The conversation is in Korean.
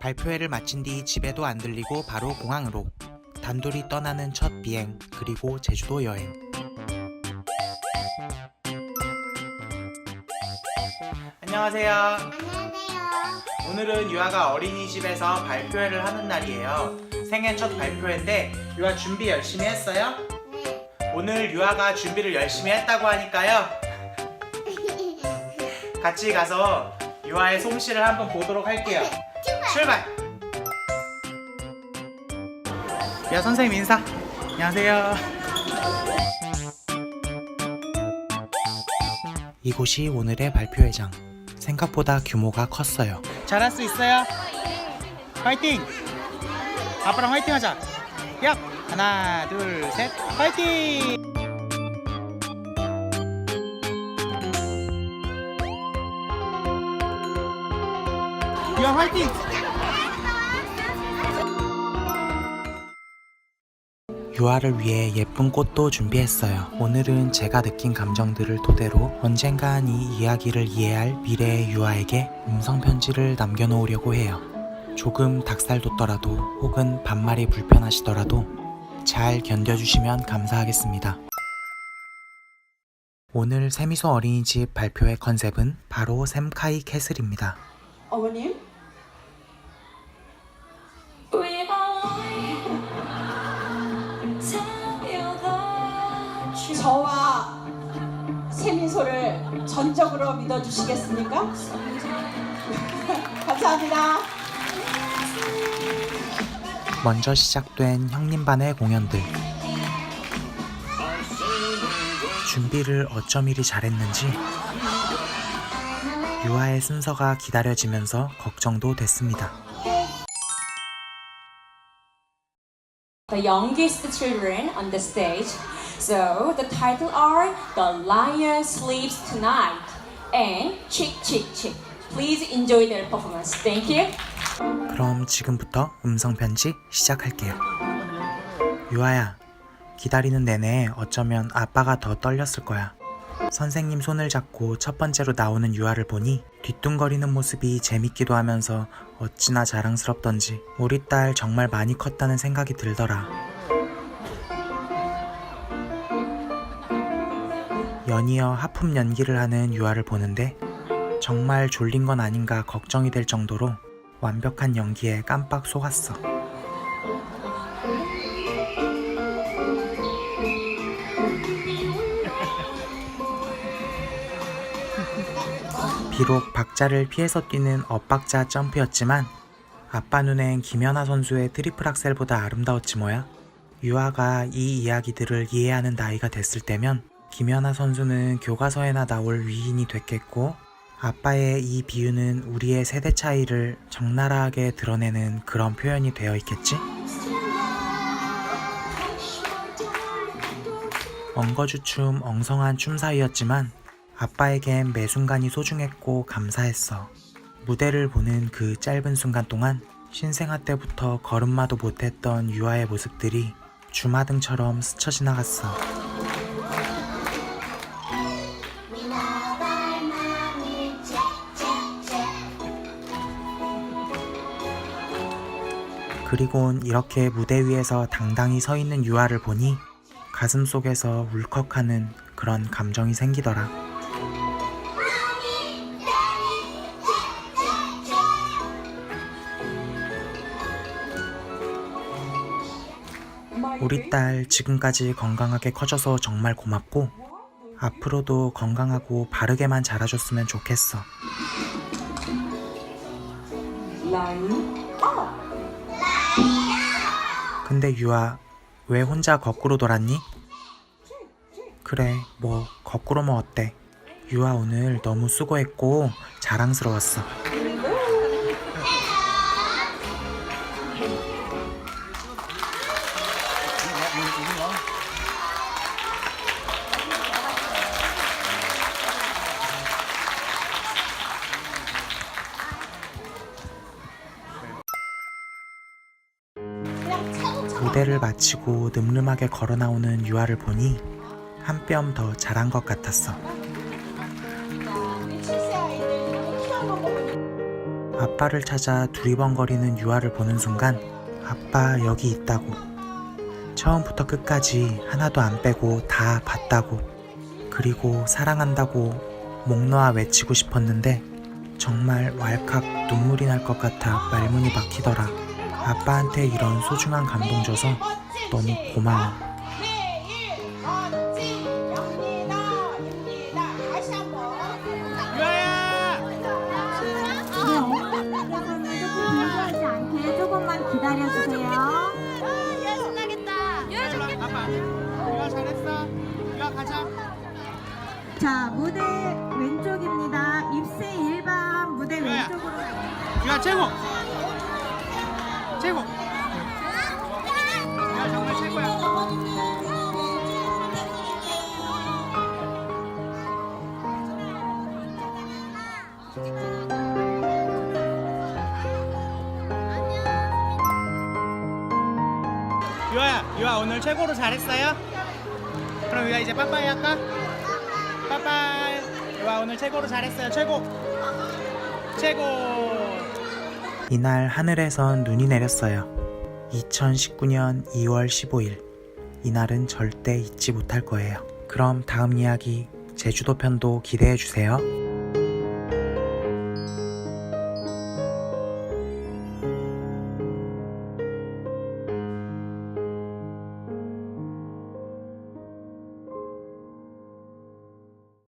발표회를 마친 뒤 집에도 안 들리고 바로 공항으로 단둘이 떠나는 첫 비행 그리고 제주도 여행 안녕하세요 안녕하세요. 오늘은 유아가 어린이집에서 발표회를 하는 날이에요 생애 첫 발표회인데 유아 준비 열심히 했어요? 네. 오늘 유아가 준비를 열심히 했다고 하니까요 같이 가서 유아의 솜씨를 한번 보도록 할게요. 출발! 야 선생님 인사. 안녕하세요. 이곳이 오늘의 발표회장. 생각보다 규모가 컸어요. 잘할 수 있어요? 화이팅! 아빠랑 화이팅 하자. 야 하나 둘 셋. 화이팅 화이팅 유아를 위해 예쁜 꽃도 준비했어요. 오늘은 제가 느낀 감정들을 토대로 언젠간 이 이야기를 이해할 미래의 유아에게 음성 편지를 남겨놓으려고 해요. 조금 닭살 돋더라도 혹은 반말이 불편하시더라도 잘 견뎌주시면 감사하겠습니다. 오늘 세미소 어린이집 발표회 컨셉은 바로 샘카이 캐슬입니다. 어머님? 전적으로 믿어주시겠습니까? 감사합니다. 먼저 시작된 형님반의 공연들. 준비를 어쩜 이리 잘했는지 유아의 순서가 기다려지면서 걱정도 됐습니다. The youngest children on the stage. So the title are The Lion Sleeps Tonight and Chick Chick Chick. Please enjoy their performance. Thank you. 그럼 지금부터 음성 편지 시작할게요. 유아야, 기다리는 내내 어쩌면 아빠가 더 떨렸을 거야. 선생님 손을 잡고 첫 번째로 나오는 유아를 보니 뒤뚱거리는 모습이 재밌기도 하면서 어찌나 자랑스럽던지 우리 딸 정말 많이 컸다는 생각이 들더라. 연이어 하품 연기를 하는 유아를 보는데 정말 졸린 건 아닌가 걱정이 될 정도로 완벽한 연기에 깜빡 속았어. 비록 박자를 피해서 뛰는 엇박자 점프였지만 아빠 눈엔 김연아 선수의 트리플 악셀보다 아름다웠지 뭐야. 유아가 이 이야기들을 이해하는 나이가 됐을 때면 김연아 선수는 교과서에나 나올 위인이 됐겠고 아빠의 이 비유는 우리의 세대 차이를 적나라하게 드러내는 그런 표현이 되어 있겠지? 엉거주춤 엉성한 춤 사이였지만 아빠에겐 매 순간이 소중했고 감사했어. 무대를 보는 그 짧은 순간 동안 신생아 때부터 걸음마도 못했던 유아의 모습들이 주마등처럼 스쳐 지나갔어. 그리곤 이렇게 무대 위에서 당당히 서 있는 유아를 보니 가슴 속에서 울컥하는 그런 감정이 생기더라. 우리 딸 지금까지 건강하게 커져서 정말 고맙고 앞으로도 건강하고 바르게만 자라줬으면 좋겠어. 근데 유아 왜 혼자 거꾸로 돌았니? 그래 뭐 거꾸로면 어때? 유아 오늘 너무 수고했고 자랑스러웠어. 무대를 마치고 늠름하게 걸어 나오는 유아를 보니 한 뼘 더 자란 것 같았어. 우리 7세 아이들 피아노 아빠를 찾아 두리번거리는 유아를 보는 순간 아빠 여기 있다고. 처음부터 끝까지 하나도 안 빼고 다 봤다고. 그리고 사랑한다고 목 놓아 외치고 싶었는데 정말 왈칵 눈물이 날 것 같아 말문이 막히더라 아빠한테 이런 소중한 감동 줘서 너무 고마워. 유아 잘했어. 유아 가자. 자, 무대 왼쪽입니다. 입새 일반 무대 유아야. 왼쪽으로. 유아 최고. 최고. 유아 정말 최고야. 유아야, 유아 오늘 최고로 잘했어요. 그럼 유아 이제 빠빠이 할까? 빠빠이. 유아 오늘 최고로 잘했어요. 최고. 최고. 이날 하늘에선 눈이 내렸어요. 2019년 2월 15일. 이날은 절대 잊지 못할 거예요. 그럼 다음 이야기 제주도 편도 기대해 주세요